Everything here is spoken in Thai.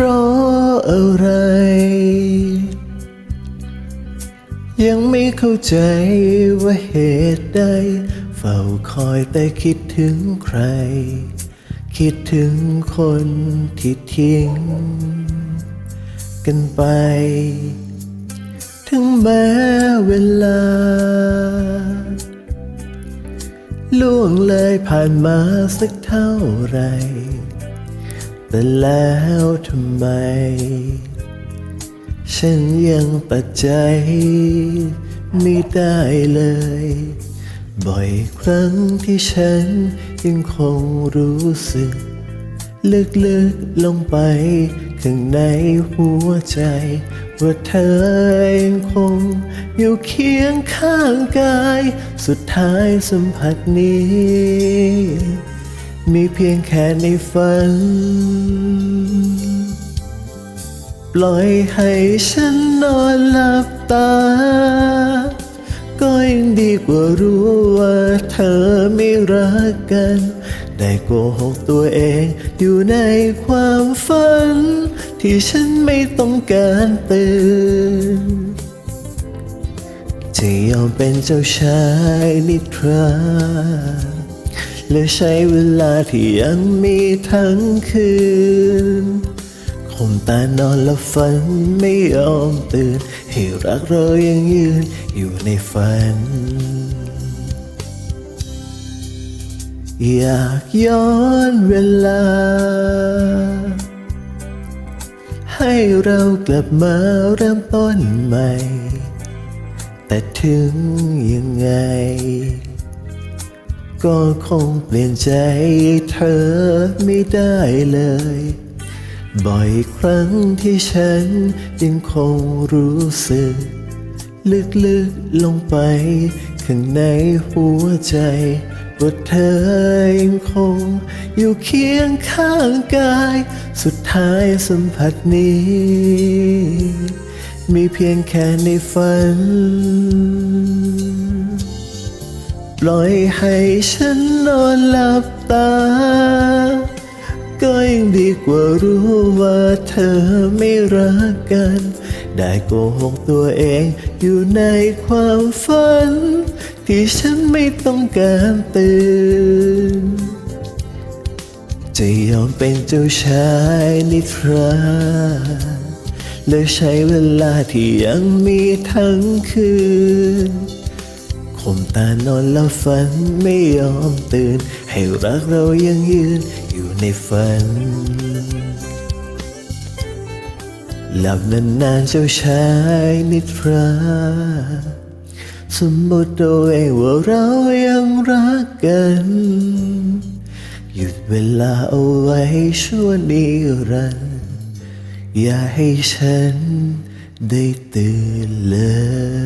ราะอะไร ยังไม่เข้าใจว่าเหตุใด เฝ้าคอยแต่คิดถึงใคร คิดถึงคนที่ทิ้ง กันไป ถึงแม้เวลาล่วงเลยผ่านมาสักเท่าไหร แต่แล้วทำไม ฉันยังตัดใจไม่ได้เลย บ่อยครั้งที่ฉันยังคงรู้สึก ลึกๆลงไป ข้างในหัวใจ ว่าเธอยังคง อยู่เคียงข้างกาย สุดท้ายสัมผัสนี้ มีเพียงแค่ในฝัน ปล่อยให้ฉันนอนหลับตา ก็ยังดีกว่ารู้ว่าเธอไม่รักกัน ได้โกหกตัวเองอยู่ในความฝัน ที่ฉันไม่ต้องการตื่นจะยอมเป็นเจ้าชายนิทรา และใช้เวลาที่ยังมีทั้งคืนคมตานอนและฝันไม่ยอมตื่น ให้รักเรายังยืนอยู่ในฝัน อยากย้อนเวลา ให้เรากลับมาเริ่มต้นใหม่ แต่ถึงยังไง ก็คงเปลี่ยนใจเธอไม่ได้เลย บ่อยครั้งที่ฉันยังคงรู้สึก ลึกๆลงไป ข้างในหัวใจว่าเธอยังคง อยู่เคียงข้างกาย สุดท้ายสัมผัสนี้ มีเพียงแค่ในฝัน ปล่อยให้ฉันนอนหลับตา ก็ยังดีกว่ารู้ว่าเธอไม่รักกัน ได้โกหกตัวเองอยู่ในความฝัน ที่ฉันไม่ต้องการตื่น จะยอมเป็นเจ้าชายนิทราและใช้เวลาที่ยังมีทั้งคืน คมตานอนแล้วฝันไม่ยอมตื่น ให้รักเรายังยืนอยู่ในฝัน หลับนานๆเจ้าชายนิทรา สมมติตัวเองว่าเรายังรักกัน หยุดเวลาเอาไว้ชั่วนิรันดร์อย่าให้ฉันได้ตื่นเลย